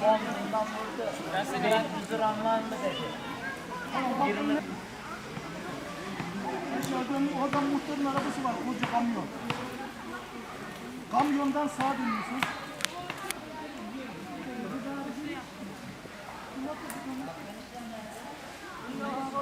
Bombundan vurdu. Ben huzur var mı dedi. Yirmi Dışarıdan oradan muhtarın arabası var, koca kamyon. Kamyondan sağa dönüyorsunuz. Değirmen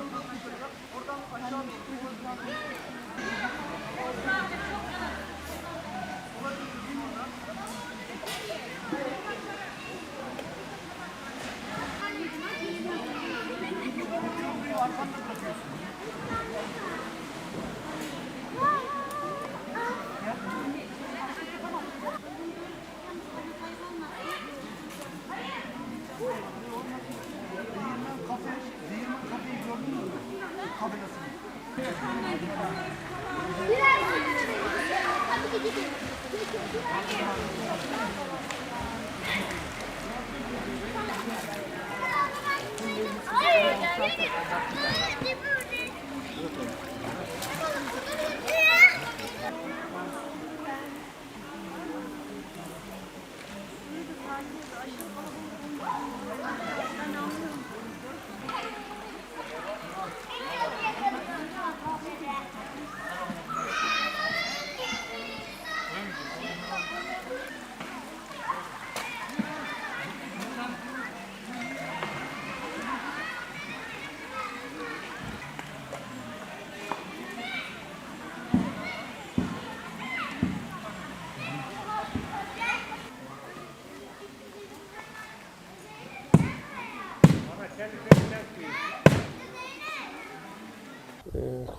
Ee,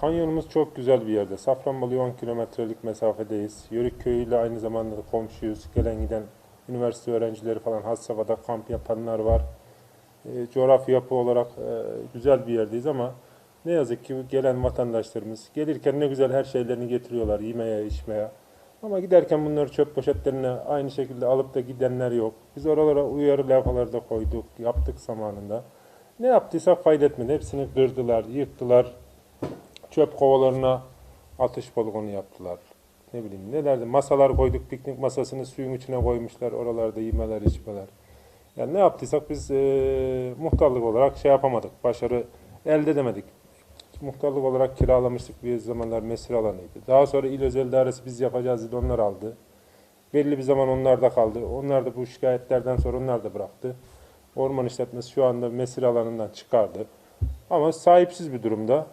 Kanyonumuz çok güzel bir yerde. Safranbolu'ya 10 kilometrelik mesafedeyiz. Yörük Köyü ile aynı zamanda da komşuyuz. Gelen giden üniversite öğrencileri falan Hassava'da kamp yapanlar var. Ee, coğrafi yapı olarak e, güzel bir yerdeyiz ama ne yazık ki gelen vatandaşlarımız gelirken ne güzel her şeylerini getiriyorlar yemeye, içmeye. Ama giderken bunları çöp poşetlerine aynı şekilde alıp da gidenler yok. Biz oralara uyarı levhaları da koyduk, yaptık zamanında. Ne yaptıysak fayda etmedi. Hepsini kırdılar, yıktılar çöp kovalarına atış poligonu yaptılar. Ne bileyim nelerdi masalar koyduk piknik masasını suyun içine koymuşlar oralarda yemeler içmeler. Yani ne yaptıysak biz eee, muhtarlık olarak şey yapamadık. Başarı elde edemedik. Muhtarlık olarak kiralamıştık bir zamanlar mesir alanıydı. Daha sonra il özel dairesi biz yapacağız dedi onlar aldı. Belli bir zaman onlarda kaldı. Onlar da bu şikayetlerden sonra onlar da bıraktı. Orman işletmesi şu anda mesir alanından çıkardı. Ama sahipsiz bir durumda.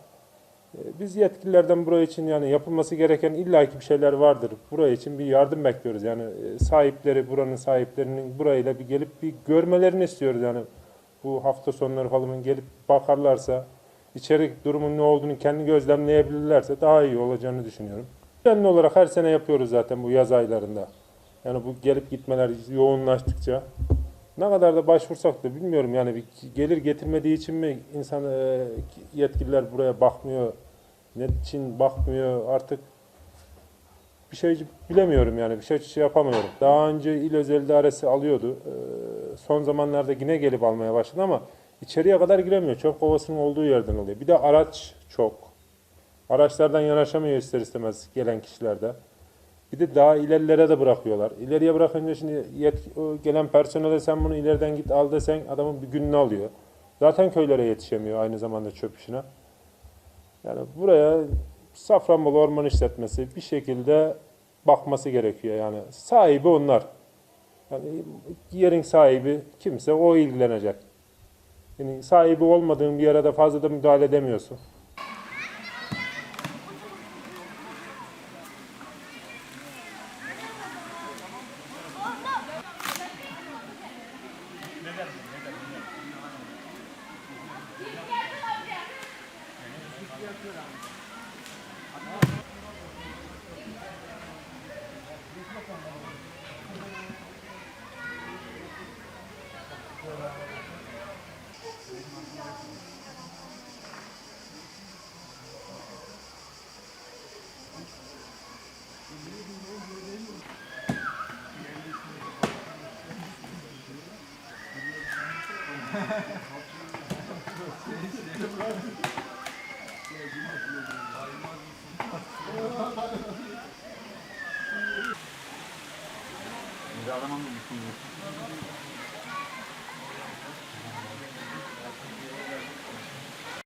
Ee, Biz yetkililerden buraya için yani yapılması gereken illaki bir şeyler vardır. Buraya için bir yardım bekliyoruz. Yani e, sahipleri, buranın sahiplerinin burayla bir gelip bir görmelerini istiyoruz. Yani bu hafta sonları falan gelip bakarlarsa, içeri durumun ne olduğunu kendi gözlemleyebilirlerse daha iyi olacağını düşünüyorum. Düzenli olarak her sene yapıyoruz zaten bu yaz aylarında. Yani bu gelip gitmeler yoğunlaştıkça ne kadar da başvursak da bilmiyorum yani bir gelir getirmediği için mi insan e, yetkililer buraya bakmıyor, ne için bakmıyor artık bir şey bilemiyorum yani bir şey, şey yapamıyorum. Daha önce il özel idaresi alıyordu. E, son zamanlarda yine gelip almaya başladı ama içeriye kadar giremiyor. Çöp kovasının olduğu yerden oluyor. Bir de araç çok. Araçlardan yanaşamıyor ister istemez gelen kişilerde. Bir de daha ilerilere de bırakıyorlar. İleriye bırakınca şimdi yet- gelen personele sen bunu ileriden git al desen adamın bir gününü alıyor. Zaten köylere yetişemiyor aynı zamanda çöp işine. Yani buraya Safranbolu Orman İşletmesi bir şekilde bakması gerekiyor yani. Sahibi onlar. Yani yerin sahibi kimse o ilgilenecek. Yani sahibi olmadığın bir yere de fazla da müdahale edemiyorsun. Thank you. Bizi aramam mı?